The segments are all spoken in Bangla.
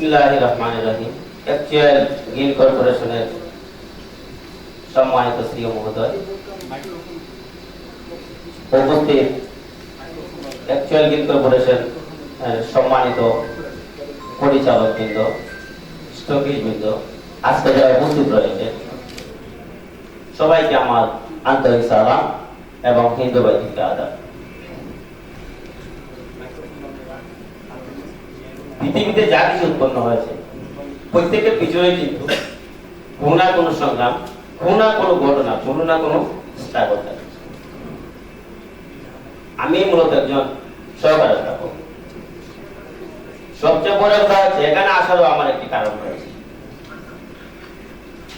রহিম। অ্যাকচুয়াল গিল কর্পোরেশনের সম্মানিত শ্রী মহোদয়। উপস্থিত অ্যাকচুয়াল গিল কর্পোরেশন সম্মানিত পরিচালক বৃন্দ স্টকিশ বৃন্দ আজকে যারা উপস্থিত রয়েছে, সবাইকে আমার আন্তরিক সালাম এবং হিন্দু বৈদিক পৃথিবীতে যা কিছু উৎপন্ন হয়েছে, প্রত্যেকের পিছনে কিন্তু কোনো না কোনো সংগ্রাম, কোনো না কোনো ঘটনা, কোনো না কোনো স্ট্রাগল আমি মূলত একজন সহকারী অধ্যাপক। সবচেয়ে বড় কথা হচ্ছে, এখানে আসারও আমার একটি কারণ রয়েছে।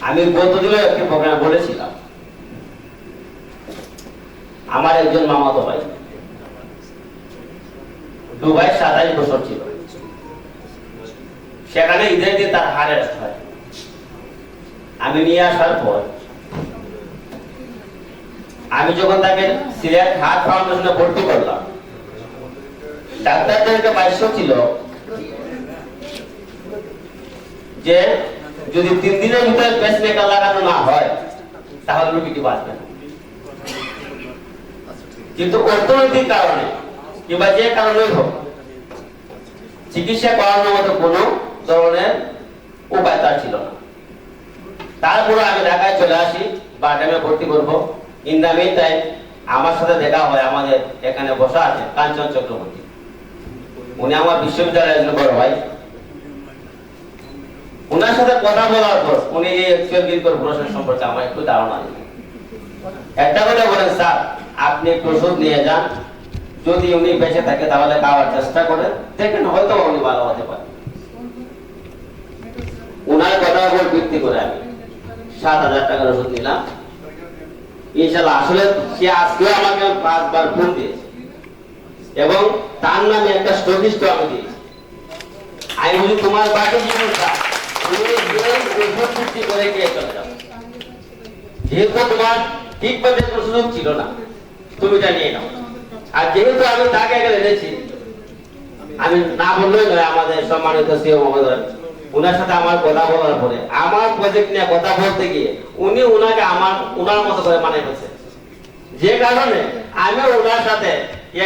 আমি গত দিনও একটি প্রোগ্রাম বলেছিলাম। আমার একজন মামাতো ভাই দুবাই সাতাইশ বছর ছিল। সেখানে ঈদের দিন তার হার অ্যারেস্ট হয় আমি নিয়ে আসার পর, আমি যখন তাকে সিলেট ফাউন্ডেশনে ভর্তি করলাম, ডাক্তারদেরকে বাক্য ছিল যে যদি তিন দিনের ভিতরে পেসমেকার লাগানো না হয়, তাহলে রোগীটি বাঁচবে না। কিন্তু অর্থনৈতিক কারণে কিংবা যে কারণেই হোক, চিকিৎসা করানোর মতো কোনো ধরনের উপায় তার ছিল না। তারপরে আমি ঢাকায় চলে আসি বাটামে ভর্তি করব। ইন দ্য মিন টাইম আমার সাথে দেখা হয়, আমাদের এখানে বসা আছে কাঞ্চন চক্রবর্তী। উনি আমার বিশ্ববিদ্যালয়ের একজন বড় ভাই। ওনার সাথে কথা বলার পর উনি অ্যাকচুয়াল কর্পোরেশন সম্পর্কে আমার একটু ধারণা দিলেন। একটা কথা বলেন, স্যার, আপনি একটু ওষুধ নিয়ে যান। যদি উনি বেঁচে থাকে, তাহলে খাওয়ার চেষ্টা করেন। দেখেন হয়তো উনি ভালো হতে পারে। ওনার কথার উপর ভিত্তি করে আমি। সাত হাজার টাকার ওষুধ নিলাম। ইনশাল্লাহ আসলে সে আমাকে পাঁচবার ফোন দিয়েছে। এবং তার নামে একটা স্টকিস্ট আমি দিয়েছি। আমি বলি, তোমার বাকি যেহেতু তোমার ছিল না, তুমি এটা নিয়ে নাও। আর যেহেতু আমি তাকে এনেছি, আমি না বললেই আমাদের সম্মানিত মহোদয়। উনার সাথে আমার কথা বলার পরে, আমার প্রজেক্ট নিয়ে কথা বলতে গিয়ে উনি উনাকে আমার, উনার মতো করে মানে ফেলছে। যে কারণে আমি ওনার সাথে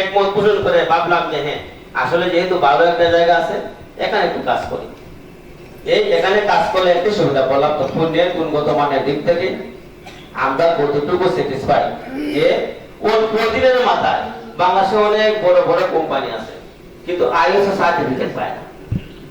একমত পোষণ করে ভাবলাম যে হ্যাঁ আসলে যেহেতু ভালো একটা জায়গা আছে, এখানে একটু কাজ করি। এই এখানে কাজ করলে একটু সুবিধা বললাম তো পুণ্যের গুণগত মানের দিক থেকে আমরা কতটুকু স্যাটিসফাই যে ওর প্রতিদিনের মাথায় বাংলাদেশে অনেক বড় বড় কোম্পানি আছে, কিন্তু আইএসও সার্টিফিকেট পায় না।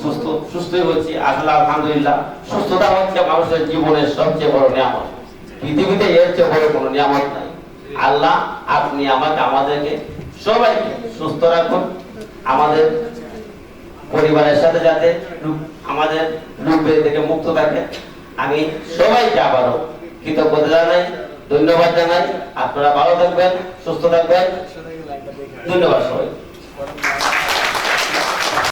সুস্থ, সুস্থই হচ্ছি আসলে আলহামদুলিল্লাহ। সুস্থতা হচ্ছে মানুষের জীবনের সবচেয়ে বড় নিয়ামত। পৃথিবীতে এর চেয়ে বড় কোনো নিয়ামত নাই। আল্লাহ আপনি আমাকে, আমাদেরকে সবাইকে সুস্থ রাখুন। আমাদের পরিবারের সাথে যাতে আমাদের থেকে মুক্ত থাকে। আমি সবাইকে আবারও কৃতজ্ঞতা জানাই, ধন্যবাদ জানাই। আপনারা ভালো থাকবেন, সুস্থ থাকবেন। ধন্যবাদ সবাই